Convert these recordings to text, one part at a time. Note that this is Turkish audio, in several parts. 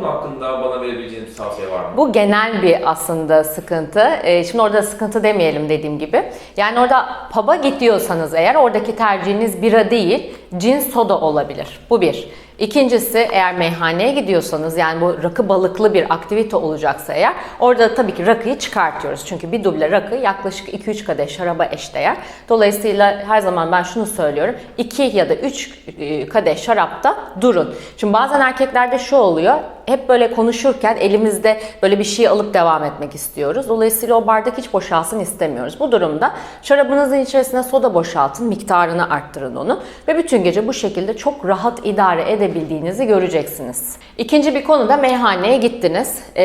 konu hakkında bana verebileceğiniz bir tavsiye var mı? Bu genel bir aslında sıkıntı. Ee, şimdi orada sıkıntı demeyelim dediğim gibi. Yani orada pub'a gidiyorsanız eğer oradaki tercihiniz bira değil, cin soda olabilir. Bu bir. İkincisi eğer meyhaneye gidiyorsanız yani bu rakı balıklı bir aktivite olacaksa eğer orada tabii ki rakıyı çıkartıyoruz. Çünkü bir duble rakı yaklaşık 2-3 kadeh şaraba eşdeğer. Dolayısıyla her zaman ben şunu söylüyorum. 2 ya da 3 kadeh şarapta durun. Şimdi bazen erkeklerde şu oluyor. Hep böyle konuşurken elimizde böyle bir şey alıp devam etmek istiyoruz. Dolayısıyla o bardak hiç boşalsın istemiyoruz. Bu durumda şarabınızın içerisine soda boşaltın, miktarını arttırın onu ve bütün gece bu şekilde çok rahat idare edebildiğinizi göreceksiniz. İkinci bir konu da meyhaneye gittiniz Ee,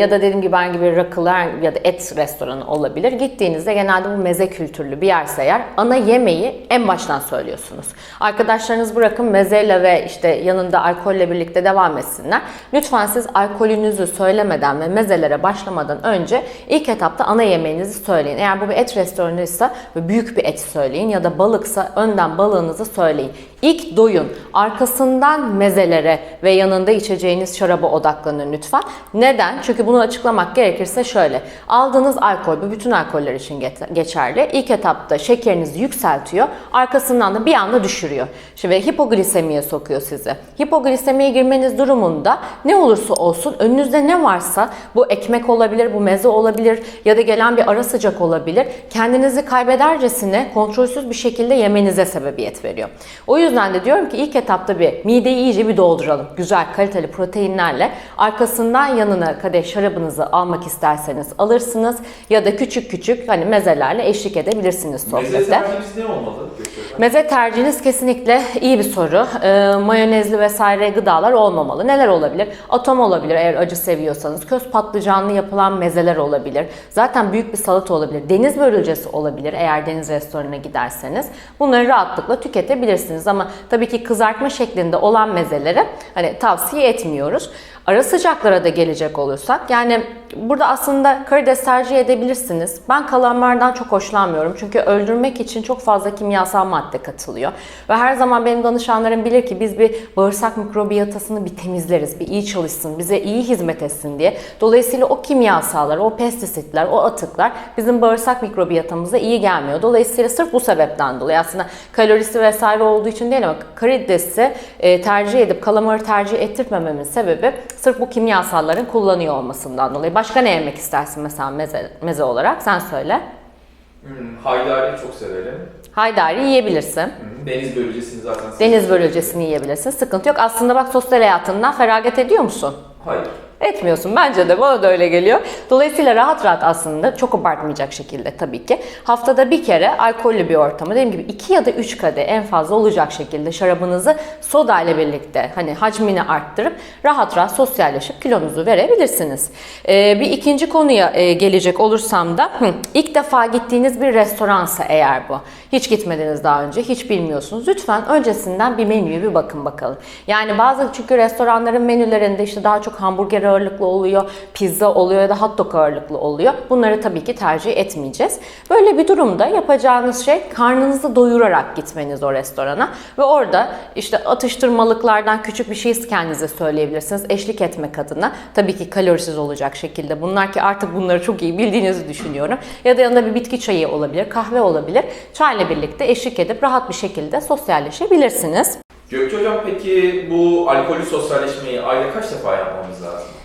ya da dediğim gibi ben gibi rakılar ya da et restoranı olabilir. Gittiğinizde genelde bu meze kültürlü bir yerse eğer ana yemeği en baştan söylüyorsunuz. Arkadaşlarınız bırakın mezeyle ve işte yanında alkolle birlikte devam etsinler. Lütfen siz alkolünüzü söylemeden ve mezelere başlamadan önce ilk etapta ana yemeğinizi söyleyin. Eğer bu bir et restoranıysa büyük bir et söyleyin ya da balıksa önden balığınızı söyleyin. İlk doyun, arkasından mezelere ve yanında içeceğiniz şaraba odaklanın lütfen. Neden? Çünkü bunu açıklamak gerekirse şöyle. Aldığınız alkol, bu bütün alkoller için ge- geçerli. İlk etapta şekerinizi yükseltiyor, arkasından da bir anda düşürüyor. Şimdi hipoglisemiye sokuyor sizi. Hipoglisemiye girmeniz durumunda ne olursa olsun önünüzde ne varsa bu ekmek olabilir, bu meze olabilir ya da gelen bir ara sıcak olabilir. Kendinizi kaybedercesine kontrolsüz bir şekilde yemenize sebebiyet veriyor. O yüzden de diyorum ki ilk etapta bir mideyi iyice bir dolduralım. Güzel kaliteli proteinlerle. Arkasından yanına kadeh şarabınızı almak isterseniz alırsınız ya da küçük küçük hani mezelerle eşlik edebilirsiniz Meze sohbete. tercihimiz ne olmalı? Meze tercihiniz kesinlikle iyi bir soru. Ee, mayonezli vesaire gıdalar olmamalı. Neler olabilir? Atom olabilir eğer acı seviyorsanız. Köz patlıcanlı yapılan mezeler olabilir. Zaten büyük bir salata olabilir. Deniz börülcesi olabilir eğer deniz restoranına giderseniz. Bunları rahatlıkla tüketebilirsiniz ama tabii ki kızartma şeklinde olan mezeleri hani tavsiye etmiyoruz. Ara sıcaklara da gelecek olursak yani burada aslında karides tercih edebilirsiniz. Ben kalamardan çok hoşlanmıyorum çünkü öldürmek için çok fazla kimyasal madde katılıyor. Ve her zaman benim danışanlarım bilir ki biz bir bağırsak mikrobiyotasını bir temizleriz, bir iyi çalışsın, bize iyi hizmet etsin diye. Dolayısıyla o kimyasallar, o pestisitler, o atıklar bizim bağırsak mikrobiyotamıza iyi gelmiyor. Dolayısıyla sırf bu sebepten dolayı aslında kalorisi vesaire olduğu için değil ama karidesi e, tercih edip kalamarı tercih ettirmememin sebebi sırf bu kimyasalların kullanıyor olmasından dolayı. Başka ne yemek istersin mesela meze, meze olarak? Sen söyle. Hmm, haydari çok severim. Haydari yiyebilirsin. Hmm, Deniz börülcesini zaten Deniz börülcesini yiyebilirsin. Sıkıntı yok. Aslında bak sosyal hayatından feragat ediyor musun? Hayır. Etmiyorsun bence de bana da öyle geliyor. Dolayısıyla rahat rahat aslında çok abartmayacak şekilde tabii ki haftada bir kere alkollü bir ortamı dediğim gibi 2 ya da 3 kadeh en fazla olacak şekilde şarabınızı soda ile birlikte hani hacmini arttırıp rahat rahat sosyalleşip kilonuzu verebilirsiniz. Ee, bir ikinci konuya e, gelecek olursam da ilk defa gittiğiniz bir restoransa eğer bu hiç gitmediniz daha önce hiç bilmiyorsunuz lütfen öncesinden bir menüye bir bakın bakalım. Yani bazı çünkü restoranların menülerinde işte daha çok hamburger ağırlıklı oluyor, pizza oluyor ya da hot dog ağırlıklı oluyor. Bunları tabii ki tercih etmeyeceğiz. Böyle bir durumda yapacağınız şey karnınızı doyurarak gitmeniz o restorana ve orada işte atıştırmalıklardan küçük bir şey kendinize söyleyebilirsiniz eşlik etmek adına. Tabii ki kalorisiz olacak şekilde. Bunlar ki artık bunları çok iyi bildiğinizi düşünüyorum. Ya da yanında bir bitki çayı olabilir, kahve olabilir. Çayla birlikte eşlik edip rahat bir şekilde sosyalleşebilirsiniz. Gökçe Hocam peki bu alkolü sosyalleşmeyi ayda kaç defa yapmamız lazım?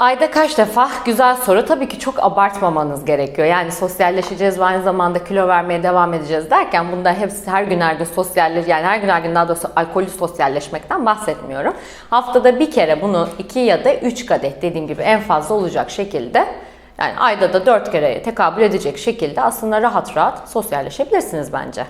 Ayda kaç defa? Güzel soru. Tabii ki çok abartmamanız gerekiyor. Yani sosyalleşeceğiz ve aynı zamanda kilo vermeye devam edeceğiz derken bunda hepsi her gün her gün sosyalleş yani her gün her gün daha doğrusu alkolü sosyalleşmekten bahsetmiyorum. Haftada bir kere bunu iki ya da üç kadeh dediğim gibi en fazla olacak şekilde yani ayda da dört kere tekabül edecek şekilde aslında rahat rahat sosyalleşebilirsiniz bence.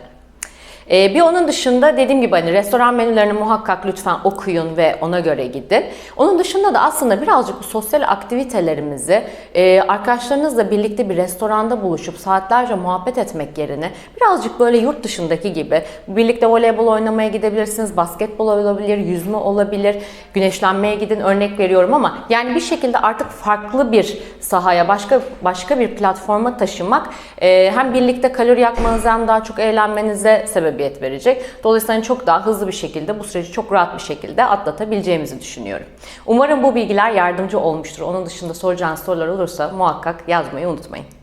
Ee, bir onun dışında dediğim gibi hani restoran menülerini muhakkak lütfen okuyun ve ona göre gidin. Onun dışında da aslında birazcık bu sosyal aktivitelerimizi e, arkadaşlarınızla birlikte bir restoranda buluşup saatlerce muhabbet etmek yerine birazcık böyle yurt dışındaki gibi birlikte voleybol oynamaya gidebilirsiniz, basketbol olabilir, yüzme olabilir, güneşlenmeye gidin örnek veriyorum ama yani bir şekilde artık farklı bir sahaya, başka başka bir platforma taşımak e, hem birlikte kalori yakmanıza hem daha çok eğlenmenize sebebiyet sebebiyet verecek. Dolayısıyla hani çok daha hızlı bir şekilde bu süreci çok rahat bir şekilde atlatabileceğimizi düşünüyorum. Umarım bu bilgiler yardımcı olmuştur. Onun dışında soracağınız sorular olursa muhakkak yazmayı unutmayın.